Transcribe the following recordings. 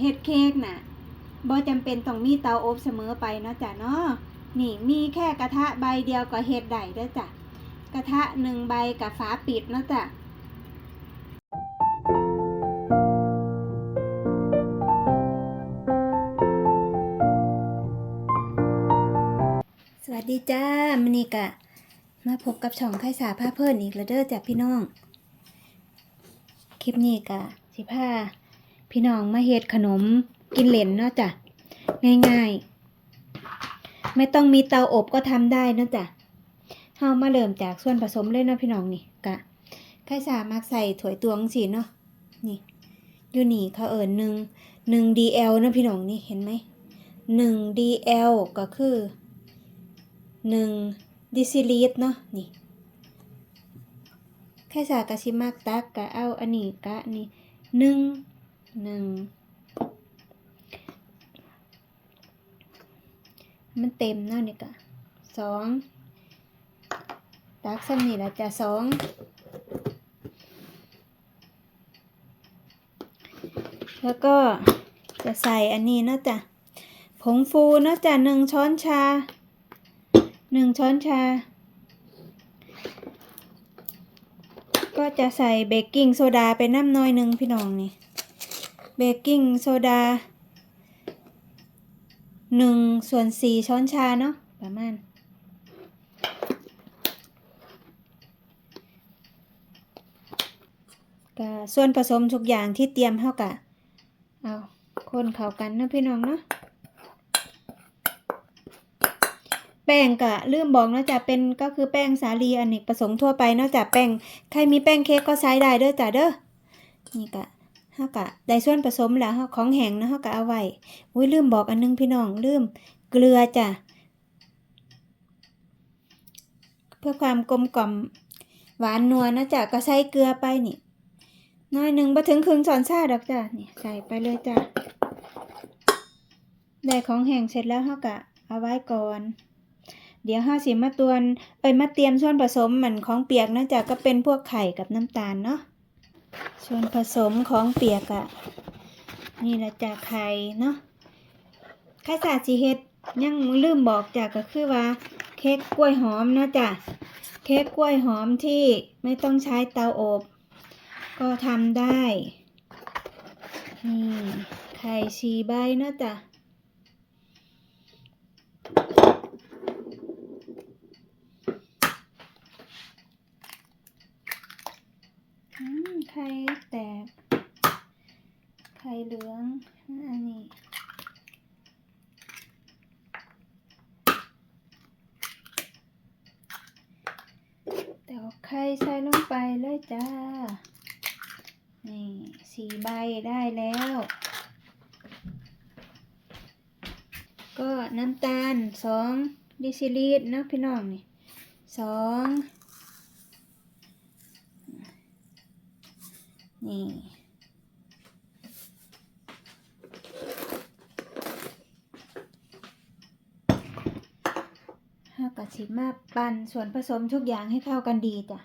เฮ็ดเค้กน่ะบ่จำเป็นต้องมีเตาอบเสมอไปเนาะจ้ะเนาะนี่มีแค่กระทะใบเดียวก็เฮ็ดได้เด้อจ้ะกระทะหนึ่งใบกับฝาปิดเนาะจ้ะสวัสดีจ้ามนี่กะ มาพบกับช่องไข่สาผ้าเพิ่นอีกแล้วเด้อจ้ะพี่น้อง คลิปนี้กะสิพา พี่น้องมาเฮ็ดขนมกินเหลนเนาะจ้ะง่ายๆ ไม่ต้องมีเตาอบก็ทำได้เนาะจ้ะเฮามาเริ่มจากส่วนผสมเลยเนาะพี่น้องนี่กะไข่สามักใส่ถ้วยตวงสิเนาะนี่อยู่นี่เขาเอิญหนึ่งหนึ่ง DL เนาะพี่น้องนี่เห็นไหมหนึ่ง DL ก็คือหนึ่งดิซิลิตเนาะนี่แค่สากะชิมากตักกะเอาอันนี้กะนี่หนึ่ง หนึ่งมันเต็มเนาะนี่กะสองตักสักนี่ละจะสองแล้วก็จะใส่อันนี้เนาะจ้ะผงฟูเนาะจ้ะหนึ่งช้อนชาหนึ่งช้อนชา ก็จะใส่เบกกิ้งโซดาไปน้ำน้อยหนึ่งพี่น้องนี่ เบกกิ้งโซดาหนึ่งส่วนสี่ช้อนชาเนาะประมาณก็ส่วนผสมทุกอย่างที่เตรียมเท่ากับเอาคนเข้ากันเนาะพี่น้องเนาะแป้งกะลืมบอกเนาะจะเป็นก็คือแป้งสาลีอเนกประสงค์ทั่วไปเนาะจ้ะแป้งใครมีแป้งเค้กก็ใช้ได้เด้อจ้ะเด้อนี่กะ เฮากะได้ส่วนผสมแล้วของแห้งนะเฮากะเอาไว้อุ้ยลืมบอกอันนึงพี่น้องลืมเกลือจ้ะเพื่อความกลมกล่อมหวานนัวนะจ้ะก็ใส่เกลือไปนี่น้อยหนึ่งบ่ถึงครึ่งช้อนชาดอกจ้ะนี่ใส่ไปเลยจ้ะได้ของแห้งเสร็จแล้วเฮากะเอาไว้ก่อน เดี๋ยวห้าสิมาตวนเอ้ยมาเตรียมส่วนผสมเหมือนของเปียกนะจ๊ะก็เป็นพวกไข่กับน้ำตาลเนาะ ส่วนผสมของเปียกอะนี่ละจากไข่เนาะข้าสาจีเฮ็ดยังลืมบอกจากก็คือว่า เค้กกล้วยหอมนะจ๊ะเค้กกล้วยหอมที่ไม่ต้องใช้เตาอบ ก็ทำได้นี่ไข่ชีใบนะจ๊ะ อืม ไข่แตก ไข่เหลือง อันนี้แต่ไข่ใส่ลงไปเลยจ้า นี่สีใบได้แล้ว ก็น้ำตาลสองดิซิลิตรนะพี่น้องนี่สอง นี่ ห้ากะสิมาปั่นส่วนผสมทุกอย่างให้เข้ากันดีจ้ะ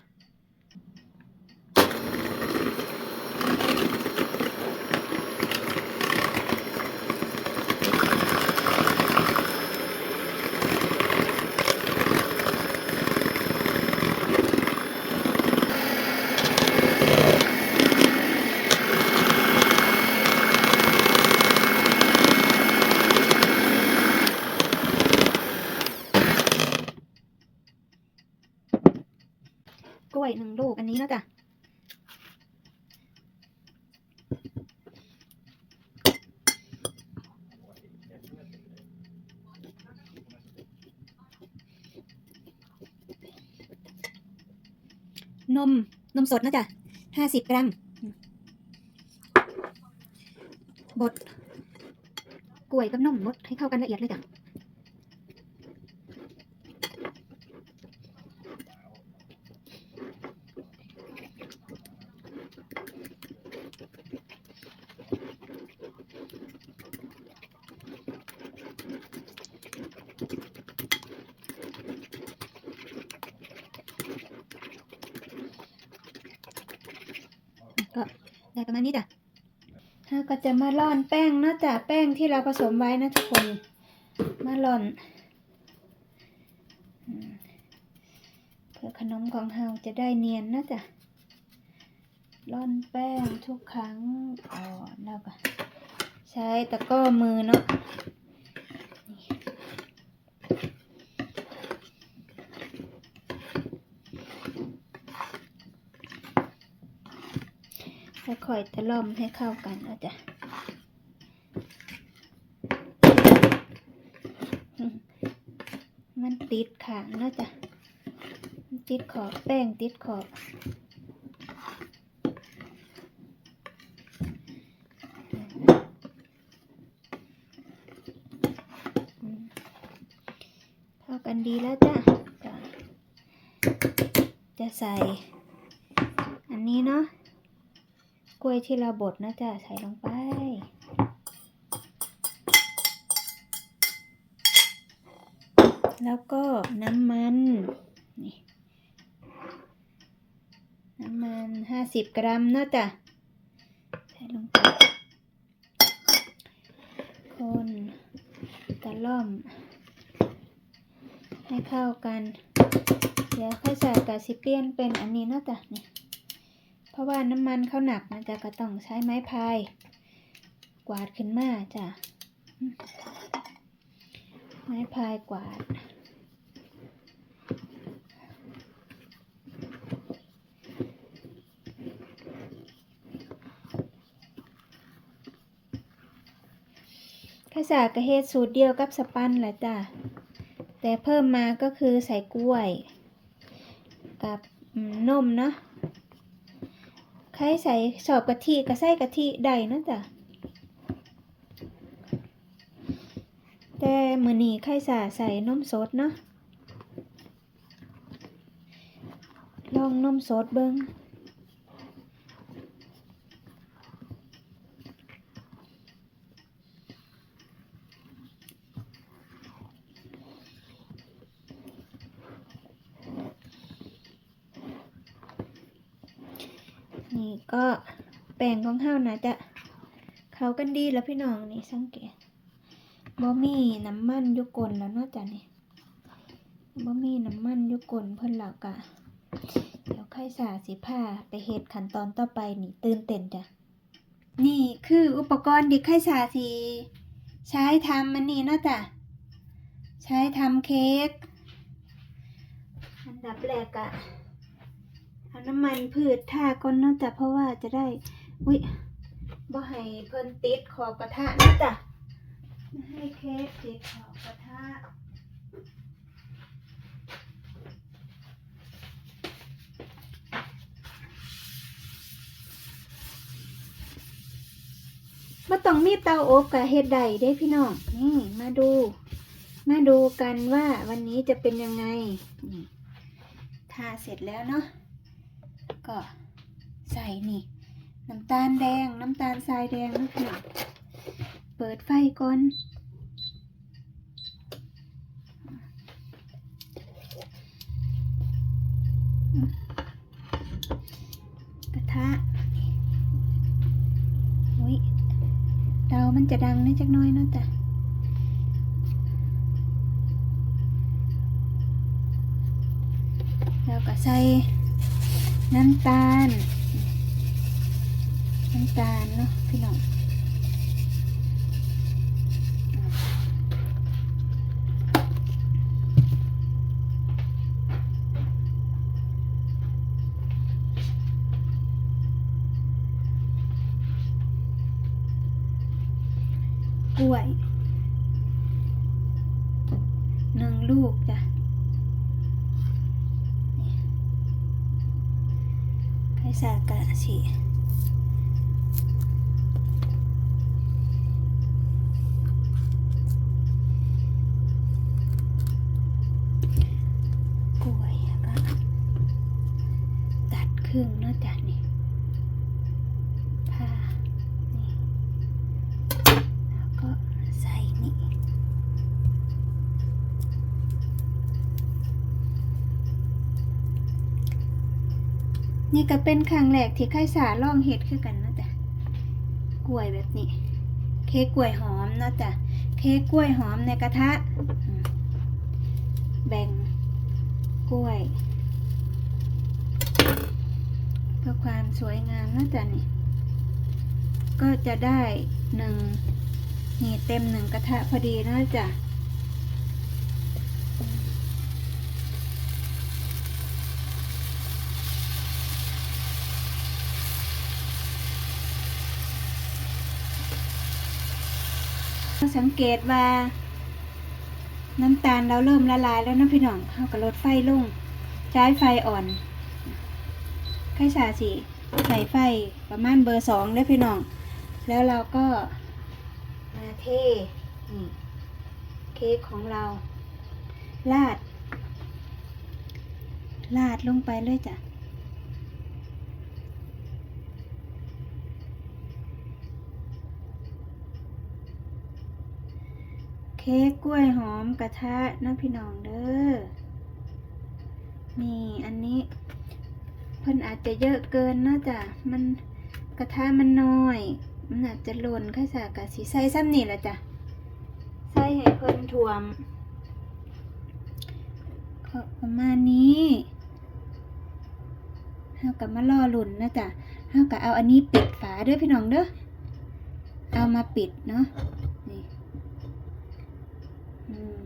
กล้วยหนึ่งลูกอันนี้นะจ๊ะ นม นมสดนะจ๊ะห้าสิบกรัม บดกล้วยกับนมบดให้เข้ากันละเอียดเลยจ้ะ ก็ ได้ประมาณนี้จ้ะห้าเราก็จะมาร่อนแป้งนะจ้ะแป้งที่เราผสมไว้นะทุกคน มาร่อนเพื่อขนมของเราจะได้เนียนนะจ๊ะร่อนแป้งทุกครั้งอ๋อแล้วก็ใช้ตะก้อมือเนาะแล้ว ค่อยตะล่อมให้เข้ากันนะจ๊ะมันติดขางนะจ้ะติดขอบแป้งติดขอบเข้ากันดีแล้วจ้ะจะใส่อันนี้เนาะ ล้วยที่เราบดนะจ๊ะใส่ลงไป แล้วก็น้ำมันนี่น้ำมันห้าสิบกรัมนาะจ้ะใส่ลงไปคนตะล่อม ให้เข้ากัน เดี๋ยวค่อยใส่กาซิเปียนเป็นอันนี้นาะจ้ะนี่ เพราะว่าน้ำมันเขาหนักนะจ๊ะก็ต้องใช้ไม้พาย กวาดขึ้นมาจ้ะไม้พายกวาด ข้าวสากระเฮ็ดสูตรเดียวกับสปันแหละจ้ะ แต่เพิ่มมาก็คือใส่กล้วย กับนมเนาะ ใครใส่สอบกะทิก็ใส่กะทิได้นะจ้ะแต่มือนี้ไข่สาใส่นมสดเนาะลองนมสดเบิ้งก็ แป้งของเฮานะจะเข้ากันดีแล้วพี่น้องนี่สังเกตบ่มีน้ำมันยุกลแล้วเนาะจ้ะนี่บ่มีน้ำมันยุกลเพิ่นแล้วกะเดี๋ยวไข่สาสิผ้าไปเฮ็ดขั้นตอนต่อไปนี่ตื่นเต้นจ้ะนี่คืออุปกรณ์ที่ไข่สาสิใช้ทำมันนี่เนาะจ้ะใช้ทำเค้กอันดับแรกอะเอาน้ำมันพืชทาก่อนเนาะจ้ะเพราะว่าจะได้ อุ้ยบ่ให้เพิ่นติดขอบกระทะนะจ้ะไม่ให้เค้กติดขอบกระทะมาต้องมีเตาอบกับเฮ็ดใดเด้พี่น้องนี่มาดู มาดูกันว่าวันนี้จะเป็นยังไงนี่ทาเสร็จแล้วเนาะก็ใส่นี่ น้ำตาลแดง น้ำตาลทรายแดงนะพี่น้องเปิดไฟก่อนกระทะอุ้ยเตามันจะดังนิดจักน้อยเนาะจ้ะแล้วก็ใส่น้ำตาล น้ำตาลเนาะพี่น้องกล้วย หนึ่งลูกจ้ะ ไข่สากะสิกล้วยก็ตัดครึ่งเนาะจ้ะนี่ผ้านี่ แล้วก็ใส่นี่ นี่ก็เป็นครั้งแรกที่ไข่สาลองเห็ดคือกันนะจ้ะกล้วยแบบนี้ เค้กกล้วยหอมนะจ้ะเค้กกล้วยหอมในกระทะ แบ่งกล้วย เพื่อความสวยงามนะจ้ะนี่ก็จะได้หนึ่งนี่เต็มหนึ่งกระทะพอดีนะจ้ะ สังเกตว่า น้ำตาลเราเริ่มละลายแล้วนะพี่น้องเข้าก็ลดไฟลง ใช้ไฟอ่อนไข่สาสีใส่ไฟประมาณเบอร์สองได้พี่น้อง แล้วเราก็มาเทเค้กของเรา ลาด ลาดลงไปเลยจ้ะ ค้กกล้วยหอมกระทะนะพี่น้องเด้อ นี่อันนี้เพิ่นอาจจะเยอะเกินนาะจ้ะ มันกระทะมันน้อย มันอาจจะหล่นข้าสากะสีใส่ซ้ำนี่แหละจ้ะ ใส่ให้เพิ่นถ่วมก็ประมาณนี้เฮากับมาล่อหลุนนะจ้ะเฮากับเอาอันนี้ปิดฝาด้อพี่น้องเด้อ เอามาปิดเนาะ นี่ อืม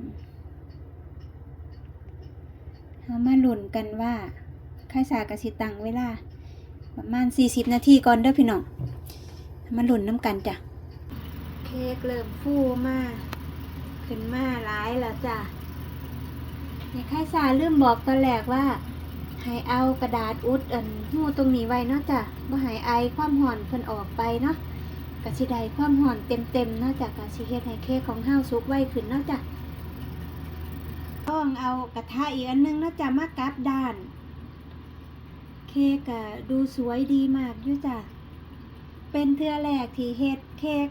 เรามาหลุ่นกันว่าค่ายสากสิตังเวลา ประมาณ 40 นาทีก่อนเด้อพี่น้องมาหลุ่นน้ำกันจ้ะ เค้กเริ่มฟูมาขึ้นมาหลายแล้วจ้ะในค่ายสาลืมบอกตอนแรกว่าให้เอากระดาษอุดอันหูตรงนี้ไว้เนาะจ้ะว่าให้ไอความห่อนเพิ่นออกไปเนาะกะสิได้ความห่อนเต็มๆเนาะจ้ะกะสิเฮ็ดให้เค้กของเฮาสุกไวขึ้นเนาะจ้ะ ต้องเอากระทะอีกอันนึงนะจ๊ะมากลับด้าน เค้กอะดูสวยดีมากอยู่จ้ะ เป็นเทือแรกที่เฮ็ดเค้ก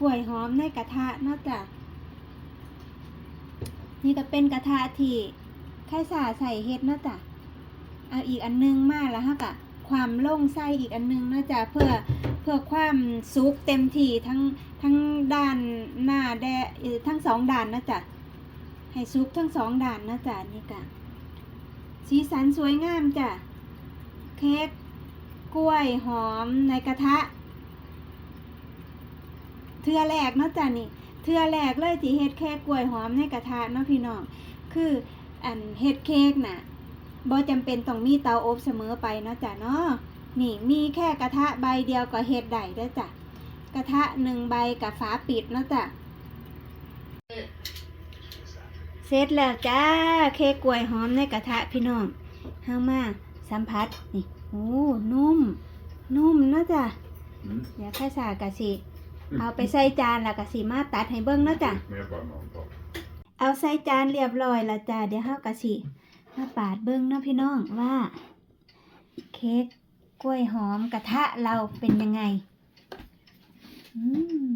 กล้วยหอมในกระทะเนาะจ้ะ นี่ก็เป็นกระทะที่ไข่สาใส่เฮ็ดเนาะจ้ะเอาอีกอันนึงมาแล้วฮะกะความโล่งไส้อีกอันนึงนาะจ้ะเพื่อเพื่อความสุกเต็มที่ทั้งทั้งด้านหน้าแดทั้งสองด้านนะจ้ะ ให้ซุปทั้งสองด่านนะจ๊ะนี่กะสีสันสวยงามจ้ะ เค้กกล้วยหอมในกระทะ เทือแรกเนาะจ้ะนี่ เทือแรกเลยที่เฮ็ดเค้กกล้วยหอมในกระทะเนาะพี่น้อง คืออันเฮ็ดเค้กน่ะบ่จำเป็นต้องมีเตาอบเสมอไปเนาะจ้ะเนาะนี่มีแค่กระทะใบเดียวก็เฮ็ดได้เด้จ้ะ กระทะหนึ่งใบกับฝาปิดเนาะจ้ะ เสร็จแล้วจ้า เค้กกล้วยหอมในกระทะพี่น้องเฮามาสัมผัสนี่โอ้นุ่ม นุ่มเนาะจ้ะ Mm. เดี๋ยวข้าสากะสิเอาไปใส่จานแล้วกะสิมาตัดให้เบิ่งเนาะจ้ะ Mer bara någon dag. เอาใส่จานเรียบร้อยแล้วจ้าเดี๋ยวเฮากะสิมาปาดเบิ่งเนาะพี่น้องว่า เค้กกล้วยหอมกระทะเราเป็นยังไง อืม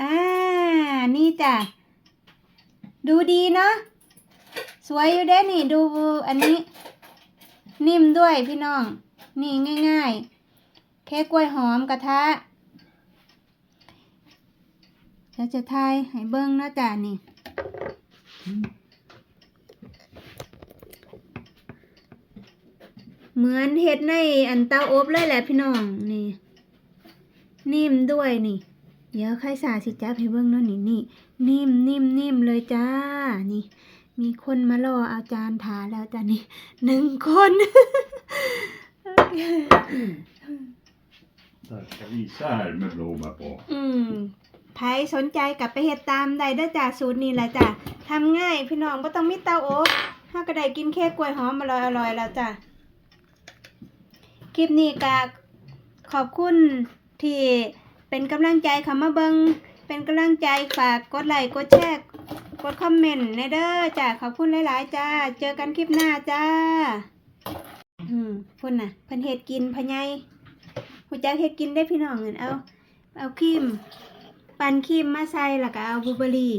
อ่า นี่ จ้ะ ดูดีเนาะ สวยอยู่เด้นี่ดูอันนี้ นิ่มด้วยพี่น้อง นี่ง่ายๆแค่กล้วยหอมกระทะเดี๋ยวจะทายให้เบิ้งเนาะจ้ะนี่เหมือนเห็ดในอันเตาอบเลยแหละพี่น้องนี่ นิ่มด้วยนี่ เดี๋ยวใครสาสิจับให้เบิ้งเนาะนี่นี่ นิ่มนิ่มนิ่มเลยจ้า นี่ มีคนมารอเอาจารย์ถาแล้วจ้ะนี่หนึ่งคน Där ska visa här med blommor på. อืมใครสนใจกลับไปเฮ็ดตามได้เด้อจ้าสูตรนี้แหละจ้ะทำง่ายพี่น้องบ่ต้องมีเตาอบถ้าก็ได้กินเค้กกล้วยหอมอร่อยอร่อยๆแล้วจ้ะคลิปนี้ก็ขอบคุณที่เป็นกำลังใจเข้ามาเบิง เป็นกำลังใจฝากกดไลค์กดแชร์กดคอมเมนต์ในเด้อจ้ะขอบคุณหลาย ๆ จ้า เจอกันคลิปหน้าจ้า อืมพุ่นน่ะเพิ่นเฮ็ดกินพะไยหูจักเฮ็ดกินได้พี่น้องเงินเอา เอาครีม ปั่นครีมมาใส่แล้วก็เอาบลูเบอร์รี่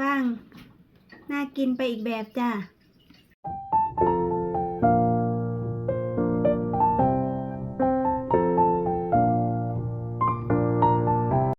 ว่าง น่ากินไปอีกแบบจ้า